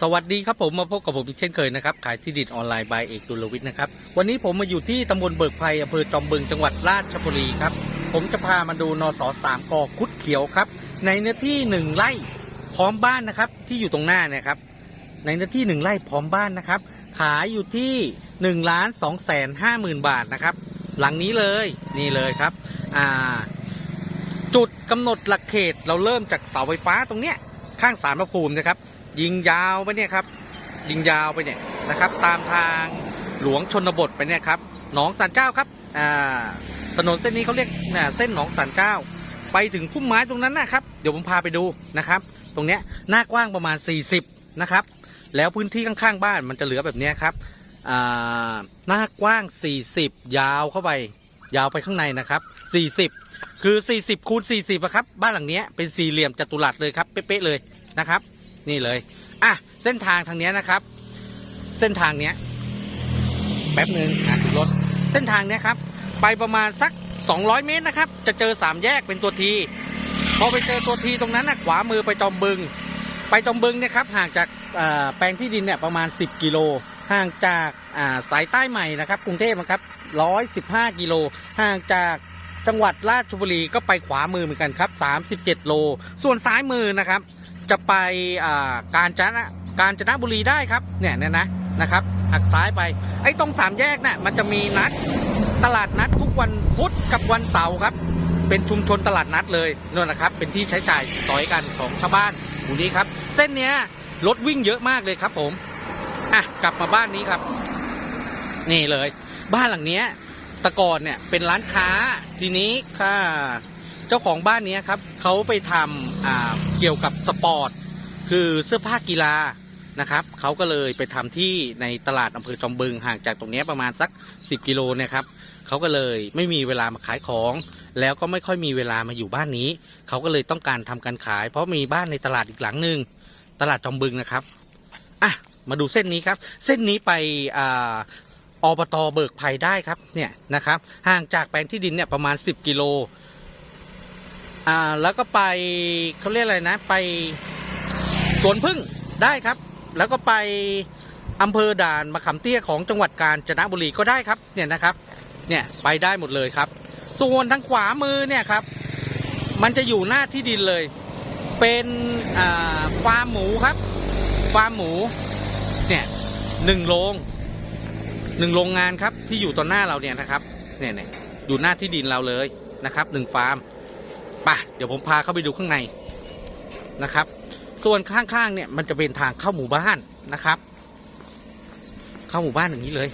สวัสดีครับผมมาพบกับผมอีกเช่นเคยนะครับขายที่ดินออนไลน์บายเอกตุลวิทย์นะครับวันนี้ผมมาอยู่ที่ตำบลเบิกไพรอำเภอจอมบึงจังหวัดราชบุรีครับผมจะพามาดูนสสามกอคุดเขียวครับ ในเนื้อที่หนึ่งไร่พร้อมบ้านนะครับที่อยู่ตรงหน้าเนี่ยครับ ในเนื้อที่หนึ่งไร่พร้อมบ้านนะครับ ขายอยู่ที่หนึ่งล้านสองแสนห้าหมื่นบาทนะครับ หลังนี้เลยนี่เลยครับอ่าจุดกำหนดหลักเขตเราเริ่มจากเสาไฟฟ้าตรงเนี้ยข้างสารพระภูมินะครับ ยิงยาวไปเนี่ยครับยิงยาวไปเนี่ยนะครับ ตามทางหลวงชนบทไปเนี่ยครับหนองสันเจ้าครับอ่าถนนเส้นนี้เขาเรียกน่ะเส้นหนองสันเจ้า ไปถึงพุ่มไม้ตรงนั้นนะครับ เดี๋ยวผมพาไปดูนะครับ ตรงเนี้ยหน้ากว้างประมาณ 40 นะครับ แล้วพื้นที่ข้างๆบ้านมันจะเหลือแบบนี้ครับอ่าหน้ากว้าง 40 ยาวเข้าไป ยาวไปข้างในนะครับ 40 คือ 40คูณ40อะครับ บ้านหลังนี้เป็นสี่เหลี่ยมจัตุรัสเลยครับ เป๊ะๆเลยนะครับ นี่เลย อะ เส้นทางทางนี้นะครับ เส้นทางเนี้ย แป๊บหนึ่งอะรถ เส้นทางเนี้ยครับ ไปประมาณสัก 200 เมตรนะครับ จะเจอสามแยกเป็นตัวที พอไปเจอตัวทีตรงนั้นนะขวามือไปจอมบึง ไปจอมบึงเนี่ยครับห่างจากแปลงที่ดินเนี่ยประมาณ 10 กิโล ห่างจากาสายใต้ใหม่นะครับ กรุงเทพนะครับ115 กิโล ห่างจากจังหวัดราชบุรีก็ไปขวามือเหมือนกันครับ 37 โล ส่วนซ้ายมือนะครับ จะไปการจนะการจนบุรีได้ครับเนี่ยเนี่ยนะนะครับหักซ้ายไป ไอ้ตรงสามแยกน่ะมันจะมีนัดตลาดนัดทุกวันพุธกับวันเสาร์ครับ เป็นชุมชนตลาดนัดเลยนั่นนะครับ เป็นที่ใช้จ่ายสอยกันของชาวบ้านหมู่นี้ครับ เส้นเนี้ยรถวิ่งเยอะมากเลยครับ ผมอะกลับมาบ้านนี้ครับ นี่เลย บ้านหลังเนี้ยตะกอนเนี่ยเป็นร้านค้าทีนี้ค่ะ เจ้าของบ้านเนี้ยครับเขาไปทำอ่าเกี่ยวกับสปอร์ตคือเสื้อผ้ากีฬานะครับเขาก็เลยไปทำที่ในตลาดอำเภอจอมบึงห่างจากตรงนี้ประมาณสัก 10 กิโลนะครับเขาก็เลยไม่มีเวลามาขายของ แล้วก็ไม่ค่อยมีเวลามาอยู่บ้านนี้เขาก็เลยต้องการทำการขาย เพราะมีบ้านในตลาดอีกหลังหนึ่งตลาดจอมบึงนะครับอะมาดูเส้นนี้ครับ เส้นนี้ไปอ่าอบตเบิกไผ่ได้ครับเนี่ยนะครับห่างจากแปลงที่ดินเนี่ยประมาณ 10 กิโล อ่าแล้วก็ไปเขาเรียกอะไรนะ ไปสวนพึ่งได้ครับ แล้วก็ไปอำเภอด่านมะขามเตี้ยของจังหวัดกาญจนบุรีก็ได้ครับเนี่ยนะครับ เนี่ยไปได้หมดเลยครับ ส่วนทางขวามือเนี่ยครับ มันจะอยู่หน้าที่ดินเลย เป็นฟาร์มหมูครับฟาร์มหมูเนี่ยหนึ่งโรงหนึ่งโรงงานครับที่อยู่ต่อหน้าเราเนี่ยนะครับเนี่ยเนี่ยอยู่หน้าที่ดินเราเลยนะครับหนึ่งฟาร์ม ไปเดี๋ยวผมพาเข้าไปดูข้างในนะครับ ส่วนข้างๆเนี่ยมันจะเป็นทางเข้าหมู่บ้านนะครับ เข้าหมู่บ้านอย่างนี้เลย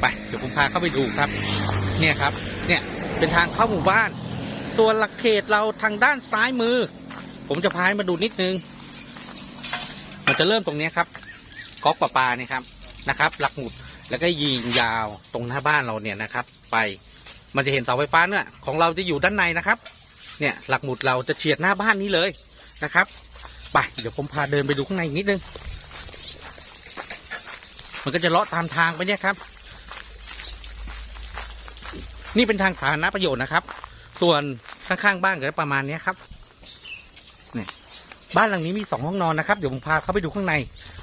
ไปเดี๋ยวผมพาเข้าไปดูครับ เนี่ยครับ เนี่ยเป็นทางเข้าหมู่บ้าน ส่วนหลักเขตเราทางด้านซ้ายมือ ผมจะพาให้มาดูนิดนึง มันจะเริ่มตรงนี้ครับก๊อกประปาเนี่ยครับนะครับ หลักหมุดแล้วก็ยิงยาวตรงหน้าบ้านเราเนี่ยนะครับ ไป มันจะเห็นเสาไฟฟ้าเนี่ยของเราจะอยู่ด้านในนะครับ เนี่ยหลักหมุดเราจะเฉียดหน้าบ้านนี้เลยนะครับไปเดี๋ยวผมพาเดินไปดูข้างในอีกนิดนึง มันก็จะเลาะตามทางไปเนี่ยครับ นี่เป็นทางสาธารณประโยชน์นะครับ ส่วนข้างๆบ้านก็ประมาณเนี้ยครับเนี่ยบ้านหลังนี้มีสองห้องนอนนะครับ เดี๋ยวผมพาเข้าไปดูข้างใน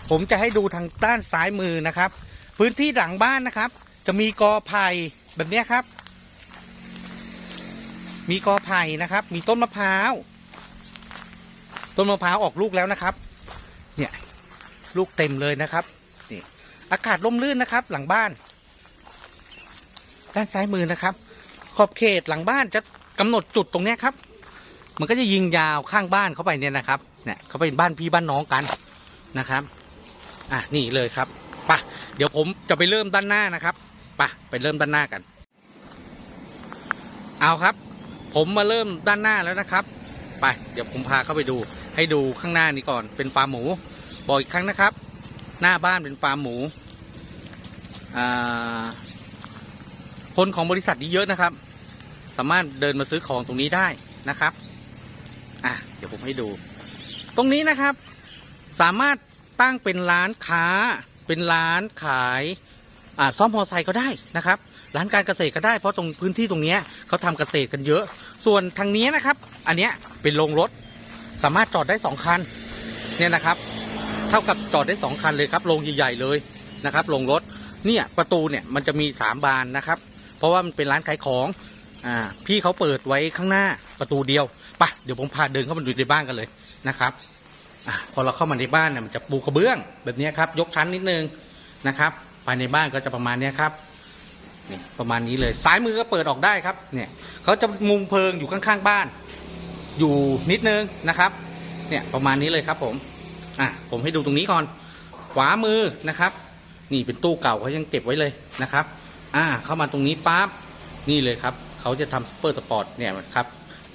ผมจะให้ดูทางด้านซ้ายมือนะครับ พื้นที่หลังบ้านนะครับ จะมีกอไผ่แบบเนี้ยครับ มีกอไผ่นะครับ มีต้นมะพร้าว ต้นมะพร้าวออกลูกแล้วนะครับ เนี่ย ลูกเต็มเลยนะครับ นี่ อากาศร่มรื่นนะครับ หลังบ้าน ด้านซ้ายมือนะครับ ขอบเขตหลังบ้านจะกำหนดจุดตรงเนี้ยครับ มันก็จะยิงยาวข้างบ้านเข้าไปเนี่ยนะครับ เนี่ยเขาเป็นบ้านพี่บ้านน้องกันนะครับ อะ นี่เลยครับปะเดี๋ยวผมจะไปเริ่มด้านหน้านะครับปะไปเริ่มด้านหน้ากัน เอาครับ ผมมาเริ่มด้านหน้าแล้วนะครับ ไป เดี๋ยวผมพาเข้าไปดู ให้ดูข้างหน้านี้ก่อนเป็นฟาร์มหมู บอกอีกครั้งนะครับ หน้าบ้านเป็นฟาร์มหมูคนของบริษัทนี้เยอะนะครับ สามารถเดินมาซื้อของตรงนี้ได้นะครับ อะ เดี๋ยวผมให้ดู ตรงนี้นะครับ สามารถตั้งเป็นร้านค้า เป็นร้านขาย ซ่อมมอเตอร์ไซค์ก็ได้นะครับ ร้านการเกษตรก็ได้เพราะตรงพื้นที่ตรงนี้เขาทำเกษตรกันเยอะ ส่วนทางนี้นะครับ อันนี้เป็นโรงรถ สามารถจอดได้สองคันเนี่ยนะครับ เท่ากับจอดได้สองคันเลยครับโรงใหญ่ๆเลยนะครับโรงรถเนี่ยประตูเนี่ยมันจะมีสามบานนะครับ เพราะว่ามันเป็นร้านขายของอ่าพี่เขาเปิดไว้ข้างหน้าประตูเดียวไปะเดี๋ยวผมพาเดินเข้ามาดูในบ้านกันเลยนะครับอพอเราเข้ามาในบ้านเนี่ยมันจะปูกระเบื้องแบบนี้ครับ ยกชั้นนิดนึงนะครับายในบ้านก็จะประมาณนี้ครับนี่ประมาณนี้เลยซ้ายมือก็เปิดออกได้ครับเนี่ยเขาจะมุงเพลิงอยู่ข้างๆบ้าน อยู่นิดนึงนะครับเนี่ยประมาณนี้เลยครับผมอะผมให้ดูตรงนี้ก่อน ขวามือนะครับ นี่เป็นตู้เก่าเขายังเก็บไว้เลยนะครับ อ่าเข้ามาตรงนี้ปั๊บนี่เลยครับเขาจะทำซูเปอร์สปอร์ตเนี่ยครับ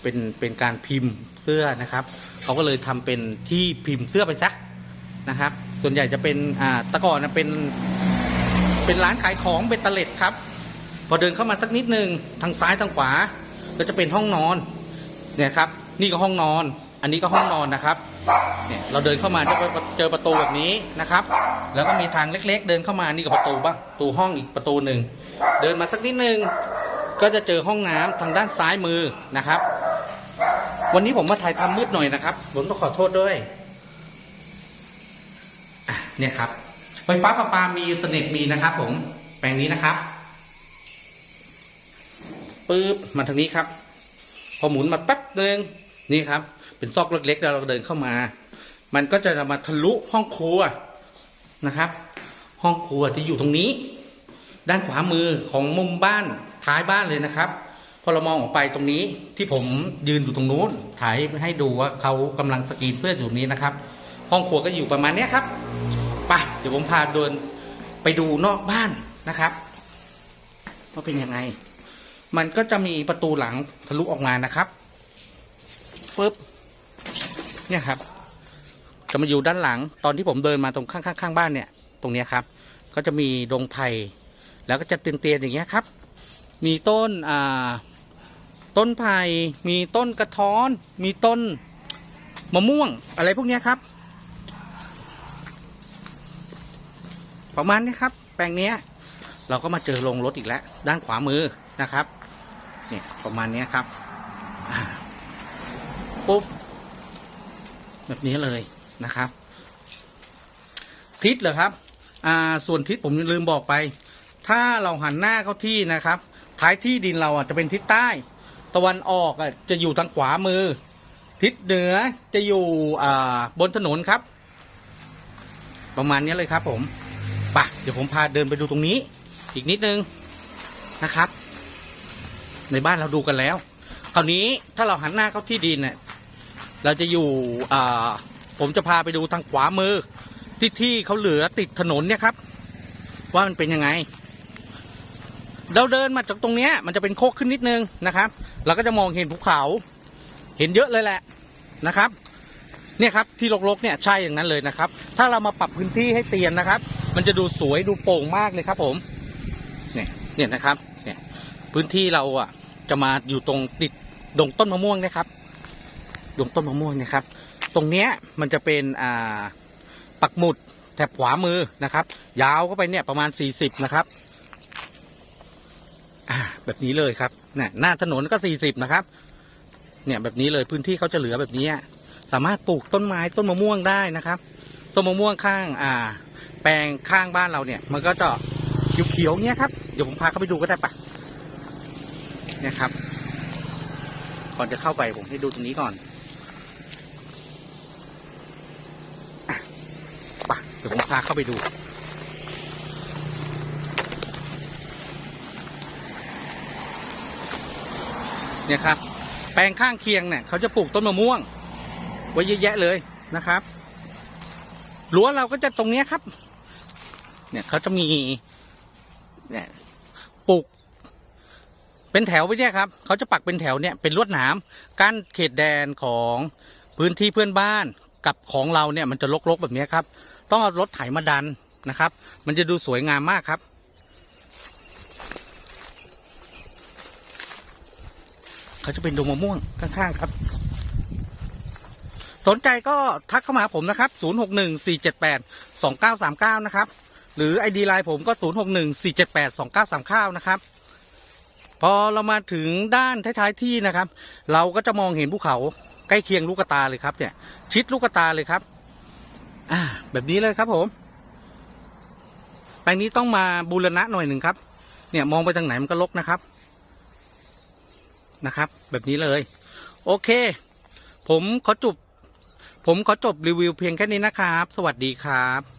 เป็นเป็นการพิมพ์เสื้อนะครับเขาก็เลยทำเป็นที่พิมพ์เสื้อไปซะนะครับ ส่วนใหญ่จะเป็นอ่าตะก่อนนะเป็น เป็นร้านขายของเป็นตะเล็ดครับ พอเดินเข้ามาสักนิดนึงทางซ้ายทางขวา ก็จะเป็นห้องนอนเนี่ยครับ นี่ก็ห้องนอน อันนี้ก็ห้องนอนนะครับเนี่ยเราเดินเข้ามาจะเจอประตูแบบนี้นะครับ แล้วก็มีทางเล็ก ๆ เดินเข้ามานี่ก็ประตูบ้างประตูห้องอีกประตูหนึ่งเดินมาสักนิดนึงก็จะเจอห้องน้ำทางด้านซ้ายมือนะครับ วันนี้ผมมาถ่ายทำมืดหน่อยนะครับ ผมต้องขอโทษด้วยอะเนี่ยครับ ไฟฟ้าประปามีอินเทอร์เน็ตมีนะครับ ผมแปลงนี้นะครับปึ๊บมาทางนี้ครับ พอหมุนมาแป๊บหนึ่งนี่ครับ เป็นซอกเล็กๆแล้วเราเดินเข้ามา มันก็จะมาทะลุห้องครัวนะครับ ห้องครัวที่อยู่ตรงนี้ ด้านขวามือของมุมบ้านท้ายบ้านเลยนะครับพอเรามองออกไปตรงนี้ที่ผมยืนอยู่ตรงนู้นถ่ายให้ดูว่าเขากำลังสกรีนเสื้ออยู่นี้นะครับ ห้องครัวก็อยู่ประมาณเนี้ยครับ ไปเดี๋ยวผมพาเดินไปดูนอกบ้านนะครับว่าเป็นยังไง มันก็จะมีประตูหลังทะลุออกมานะครับปึ๊บเนี่ยครับ จะมาอยู่ด้านหลัง ตอนที่ผมเดินมาตรงข้างๆข้างบ้านเนี่ย ตรงเนี้ยครับ ก็จะมีดงไผ่แล้วก็จะเตียนๆอย่างเงี้ยครับ มีต้นอ่าต้นไผ่มีต้นกระท้อน มีต้นมะม่วงอะไรพวกเนี้ยครับ ประมาณนี้ครับ แปลงเนี้ย เราก็มาเจอโรงรถอีกแล้ว ด้านขวามือนะครับเนี่ยประมาณนี้ครับปุ๊บแบบนี้เลยนะครับ ทิศเหรอครับ อ่า ส่วนทิศผมลืมบอกไป ถ้าเราหันหน้าเข้าที่นะครับ ท้ายที่ดินเราอะจะเป็นทิศใต้ ตะวันออกอะจะอยู่ทางขวามือ ทิศเหนือจะอยู่อ่าบนถนนครับ ประมาณนี้เลยครับผม ปะเดี๋ยวผมพาเดินไปดูตรงนี้ อีกนิดนึงนะครับ ในบ้านเราดูกันแล้ว คราวนี้ถ้าเราหันหน้าเข้าที่ดินเนี่ยเราจะอยู่อ่าผมจะพาไปดูทางขวามือ ที่ที่เขาเหลือติดถนนเนี่ยครับ ว่ามันเป็นยังไง เราเดินมาจากตรงเนี้ย มันจะเป็นโคกขึ้นนิดนึงนะครับ เราก็จะมองเห็นภูเขา เห็นเยอะเลยแหละนะครับ เนี่ยครับที่รกๆเนี่ยใช่อย่างนั้นเลยนะครับ ถ้าเรามาปรับพื้นที่ให้เตียนนะครับ มันจะดูสวยดูโปร่งมากเลยครับ ผม เนี่ยเนี่ยนะครับ เนี่ย พื้นที่เราอะ จะมาอยู่ตรงติดดงต้นมะม่วงนะครับดงต้นมะม่วงนะครับ ตรงเนี้ยมันจะเป็นอ่าปักหมุดแถบขวามือนะครับ ยาวเข้าไปเนี่ยประมาณสี่สิบนะครับอ่าแบบนี้เลยครับเนี่ยหน้าถนนก็สี่สิบนะครับ เนี่ยแบบนี้เลยพื้นที่เขาจะเหลือแบบนี้ สามารถปลูกต้นไม้ต้นมะม่วงได้นะครับ ต้นมะม่วงข้าง อ่า แปลงข้างบ้านเราเนี่ย มันก็จะเขียวๆเนี้ยครับ เดี๋ยวผมพาเข้าไปดูก็ได้ปะเนี่ยครับ ก่อนจะเข้าไปผมให้ดูตรงนี้ก่อนอะไปเดี๋ยวผมพาเข้าไปดูเนี่ยครับ แปลงข้างเคียงเนี่ยเขาจะปลูกต้นมะม่วง ไว้เยอะแยะเลยนะครับรั้วเราก็จะตรงเนี้ยครับ เนี่ยเขาจะมีเนี่ยปลูกเป็นแถวไปเนี่ยครับเขาจะปักเป็นแถวเนี่ยเป็นลวดหนามกั้นเขตแดนของพื้นที่เพื่อนบ้านกับของเราเนี่ยมันจะลกๆแบบนี้ครับ ต้องเอารถไถมาดันนะครับ มันจะดูสวยงามมากครับเขาจะเป็นดงมะม่วงข้างๆครับ สนใจก็ทักเข้ามาหาผมนะครับ 0614782939 นะครับ หรือ ID ไลน์ผมก็ 0614782939 นะครับ พอเรามาถึงด้านท้ายๆที่นะครับ เราก็จะมองเห็นภูเขาใกล้เคียงลูกตาเลยครับเนี่ย ชิดลูกตาเลยครับ อ่า แบบนี้เลยครับผมแปลงนี้ต้องมาบูรณะหน่อยหนึ่งครับ เนี่ยมองไปทางไหนมันก็ลกนะครับ นะครับ แบบนี้เลย โอเค ผมขอจบผมขอจบรีวิวเพียงแค่นี้นะครับ สวัสดีครับ